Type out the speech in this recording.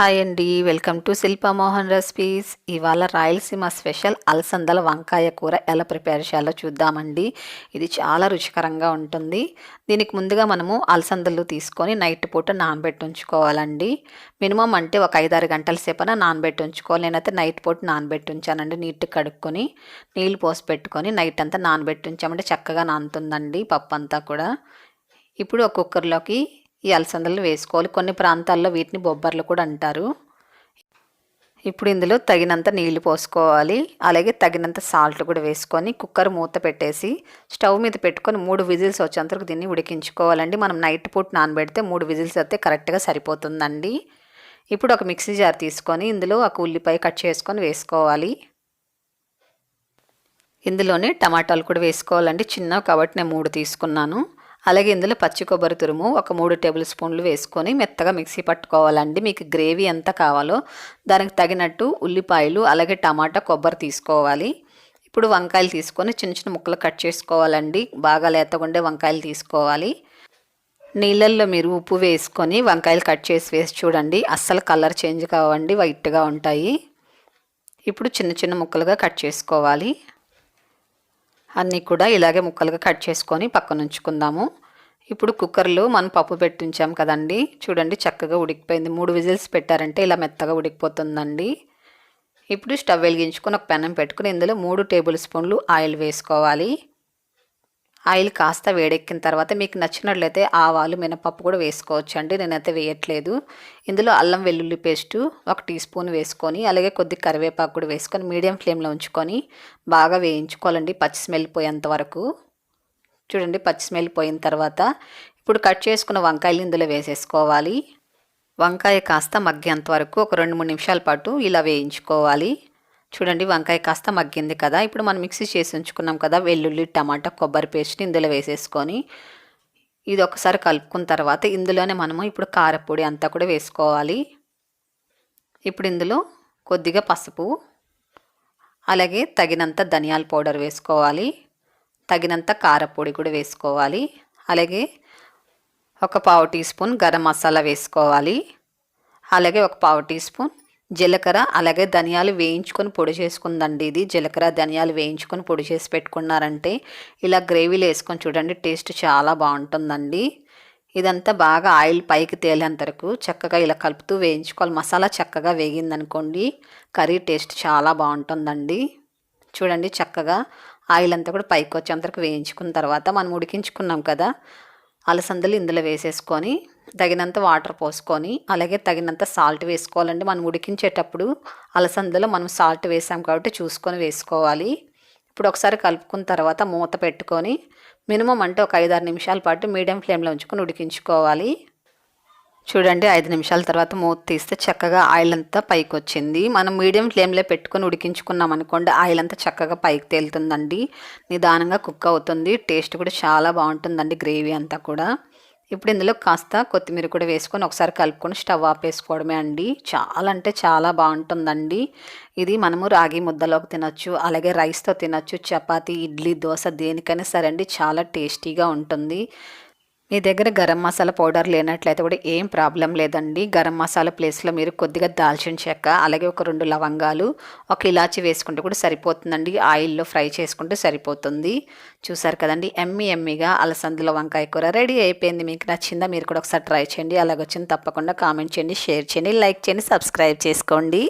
Hi అండి. Welcome to Shilpamohan recipes. ఇవాళ Rayalaseema special అలసందల వంకాయ కూర ఎలా ప్రిపేర్ చేయాలో చూద్దామండి. ఇది చాలా రుచికరంగా ఉంటుంది. దీనికి ముందుగా మనము అలసందలు తీసుకొని నైట్ పూట నానబెట్టి ఉంచుకోవాలండి. మినిమం అంటే ఒక ఐదారు గంటల సేపన నానబెట్టి ఉంచుకోవాలి. నేనైతే నైట్ పూట నానబెట్టి ఉంచానండి. నీట్ కడుక్కొని నీళ్ళు పోసి పెట్టుకొని నైట్ అంతా నానబెట్టి ఉంచామంటే చక్కగా నానుతుందండి పప్పు అంతా కూడా. ఇప్పుడు ఒక కుక్కర్లోకి ఈ అలసందలు వేసుకోవాలి. కొన్ని ప్రాంతాల్లో వీటిని బొబ్బర్లు కూడా అంటారు. ఇప్పుడు ఇందులో తగినంత నీళ్ళు పోసుకోవాలి. అలాగే తగినంత సాల్ట్ కూడా వేసుకొని కుక్కర్ మూత పెట్టేసి స్టవ్ మీద పెట్టుకొని మూడు విజిల్స్ వచ్చేంతవరకు దీన్ని ఉడికించుకోవాలండి. మనం నైట్ పూట నానబెడితే మూడు విజిల్స్ అయితే కరెక్ట్గా సరిపోతుందండి. ఇప్పుడు ఒక మిక్సీ జార్ తీసుకొని ఇందులో ఒక ఉల్లిపాయ కట్ చేసుకొని వేసుకోవాలి. ఇందులోనే టమాటాలు కూడా వేసుకోవాలండి. చిన్నవి కాబట్టి నేను మూడు తీసుకున్నాను. అలాగే ఇందులో పచ్చి కొబ్బరి తురుము ఒక మూడు టేబుల్ స్పూన్లు వేసుకొని మెత్తగా మిక్సీ పట్టుకోవాలండి. మీకు గ్రేవీ ఎంత కావాలో దానికి తగినట్టు ఉల్లిపాయలు అలాగే టమాటా కొబ్బరి తీసుకోవాలి. ఇప్పుడు వంకాయలు తీసుకొని చిన్న చిన్న ముక్కలు కట్ చేసుకోవాలండి. బాగా లేతగుండే వంకాయలు తీసుకోవాలి. నీళ్ళల్లో మీరు ఉప్పు వేసుకొని వంకాయలు కట్ చేసి వేసి చూడండి. అస్సలు కలర్ చేంజ్ కావండి వైట్గా ఉంటాయి. ఇప్పుడు చిన్న చిన్న ముక్కలుగా కట్ చేసుకోవాలి. అన్నీ కూడా ఇలాగే ముక్కలుగా కట్ చేసుకొని పక్కన ఉంచుకుందాము. ఇప్పుడు కుక్కర్లో మనం పప్పు పెట్టించాం కదండి. చూడండి చక్కగా ఉడికిపోయింది. మూడు విజిల్స్ పెట్టారంటే ఇలా మెత్తగా ఉడికిపోతుందండి. ఇప్పుడు స్టవ్ వెలిగించుకొని ఒక పెనం పెట్టుకుని ఇందులో మూడు టేబుల్ స్పూన్లు ఆయిల్ వేసుకోవాలి. ఆయిల్ కాస్త వేడెక్కిన తర్వాత మీకు నచ్చినట్లయితే ఆవాలు మినపప్పు కూడా వేసుకోవచ్చు అండి నేనైతే వేయట్లేదు. ఇందులో అల్లం వెల్లుల్లి పేస్టు ఒక టీ స్పూన్ వేసుకొని అలాగే కొద్ది కరివేపాకు కూడా వేసుకొని మీడియం ఫ్లేమ్లో ఉంచుకొని బాగా వేయించుకోవాలండి. పచ్చి స్మెల్ పోయేంత వరకు. చూడండి పచ్చి స్మెల్ పోయిన తర్వాత ఇప్పుడు కట్ చేసుకున్న వంకాయలు ఇందులో వేసేసుకోవాలి. వంకాయ కాస్త మగ్గేంత వరకు ఒక రెండు మూడు నిమిషాల పాటు ఇలా వేయించుకోవాలి. చూడండి వంకాయ కాస్త మగ్గింది కదా. ఇప్పుడు మనం మిక్సీ చేసి ఉంచుకున్నాం కదా వెల్లుల్లి టమాటా కొబ్బరి పేస్ట్ని ఇందులో వేసేసుకొని ఇది ఒకసారి కలుపుకున్న తర్వాత ఇందులోనే మనము ఇప్పుడు కారపొడి అంతా కూడా వేసుకోవాలి. ఇప్పుడు ఇందులో కొద్దిగా పసుపు అలాగే తగినంత ధనియాల పౌడర్ వేసుకోవాలి. తగినంత కారపొడి కూడా వేసుకోవాలి. అలాగే ఒక పావు టీ స్పూన్ గరం మసాలా వేసుకోవాలి. అలాగే ఒక పావు టీ స్పూన్ జీలకర్ర అలాగే ధనియాలు వేయించుకొని పొడి చేసుకుందండి ఇది. జీలకర్ర ధనియాలు వేయించుకొని పొడి చేసి పెట్టుకున్నారంటే ఇలా గ్రేవీలు వేసుకొని చూడండి టేస్ట్ చాలా బాగుంటుందండి. ఇదంతా బాగా ఆయిల్ పైకి తేలేంత వరకు చక్కగా ఇలా కలుపుతూ వేయించుకోవాలి. మసాలా చక్కగా వేగిందనుకోండి కర్రీ టేస్ట్ చాలా బాగుంటుందండి. చూడండి చక్కగా ఆయిల్ అంతా కూడా పైకి వచ్చేంతవరకు వేయించుకున్న తర్వాత మనం ఉడికించుకున్నాం కదా అలసందలు ఇందులో వేసేసుకొని తగినంత వాటర్ పోసుకొని అలాగే తగినంత సాల్ట్ వేసుకోవాలండి. మనం ఉడికించేటప్పుడు అలసందలో మనం సాల్ట్ వేసాం కాబట్టి చూసుకొని వేసుకోవాలి. ఇప్పుడు ఒకసారి కలుపుకున్న తర్వాత మూత పెట్టుకొని మినిమం అంటే ఒక ఐదారు నిమిషాల పాటు మీడియం ఫ్లేమ్లో ఉంచుకొని ఉడికించుకోవాలి. చూడండి ఐదు నిమిషాల తర్వాత మూత తీస్తే చక్కగా ఆయిల్ అంతా పైకి వచ్చింది. మనం మీడియం ఫ్లేమ్లో పెట్టుకొని ఉడికించుకున్నాం అనుకోండి ఆయిల్ అంతా చక్కగా పైకి తేలుతుందండి. నిదానంగా కుక్ అవుతుంది. టేస్ట్ కూడా చాలా బాగుంటుందండి గ్రేవీ అంతా కూడా. ఇప్పుడు ఇందులో కాస్త కొత్తిమీర కూడా వేసుకొని ఒకసారి కలుపుకొని స్టవ్ ఆపేసుకోవడమే అండి. చాలా అంటే చాలా బాగుంటుందండి. ఇది మనము రాగి ముద్దలోకి తినొచ్చు అలాగే రైస్తో తినొచ్చు చపాతీ ఇడ్లీ దోశ దేనికైనా సరే అండి చాలా టేస్టీగా ఉంటుంది. మీ దగ్గర గరం మసాలా పౌడర్ లేనట్లయితే కూడా ఏం ప్రాబ్లం లేదండి. గరం మసాలా ప్లేస్లో మీరు కొద్దిగా దాల్చిన చెక్క అలాగే ఒక రెండు లవంగాలు ఒక ఇలాచి వేసుకుంటే కూడా సరిపోతుందండి. ఆయిల్లో ఫ్రై చేసుకుంటే సరిపోతుంది. చూసారు కదండి ఎమ్మి ఎమ్మిగా అలసందుల వంకాయ కూర రెడీ అయిపోయింది. మీకు నచ్చిందా మీరు కూడా ఒకసారి ట్రై చేయండి. అలాగొచ్చింది తప్పకుండా కామెంట్ చేయండి షేర్ చేయండి లైక్ చేయండి సబ్స్క్రైబ్ చేసుకోండి.